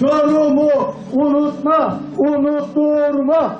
Çorum'u unutma, unutturma.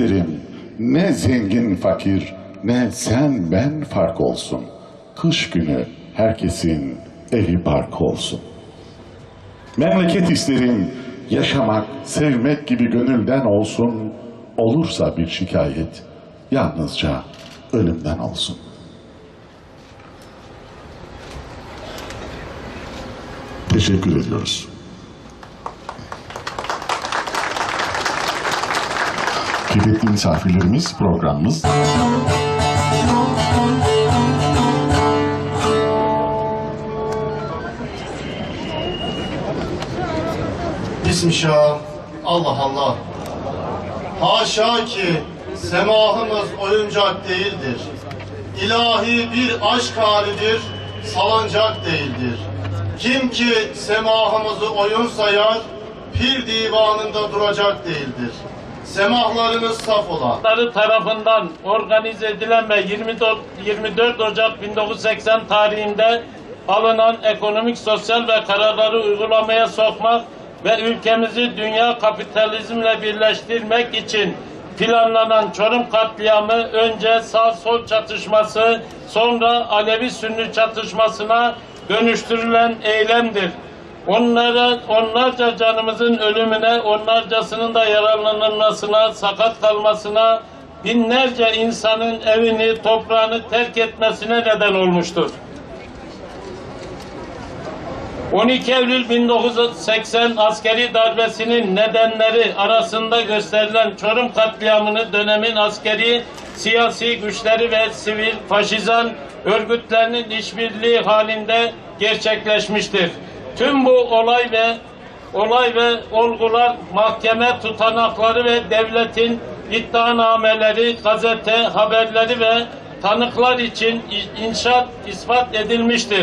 Derim. Ne zengin fakir, ne sen ben fark olsun. Kış günü herkesin evi bark olsun. Memleket isterim, yaşamak, sevmek gibi gönülden olsun. Olursa bir şikayet, yalnızca ölümden olsun. Teşekkür ediyoruz. Kıymetli misafirlerimiz programımız Bismillah. Allah Allah. Haşa ki semahımız oyuncak değildir. İlahi bir aşk halidir, salıncak değildir. Kim ki semahımızı oyun sayar, pir divanında duracak değildir. Semahlarınız saf ola. Tarafından organize edilen ve 24, 24 Ocak 1980 tarihinde alınan ekonomik, sosyal ve kararları uygulamaya sokmak ve ülkemizi dünya kapitalizmle birleştirmek için planlanan Çorum katliamı önce sağ-sol çatışması, sonra Alevi-Sünni çatışmasına dönüştürülen eylemdir. Onlara, onlarca canımızın ölümüne, onlarcasının da yaralanmasına, sakat kalmasına, binlerce insanın evini, toprağını terk etmesine neden olmuştur. 12 Eylül 1980 askeri darbesinin nedenleri arasında gösterilen Çorum katliamını dönemin askeri, siyasi güçleri ve sivil faşizan örgütlerinin işbirliği halinde gerçekleşmiştir. Tüm bu olay ve olay ve olgular mahkeme tutanakları ve devletin iddianameleri, gazete haberleri ve tanıklar için inşaat ispat edilmiştir.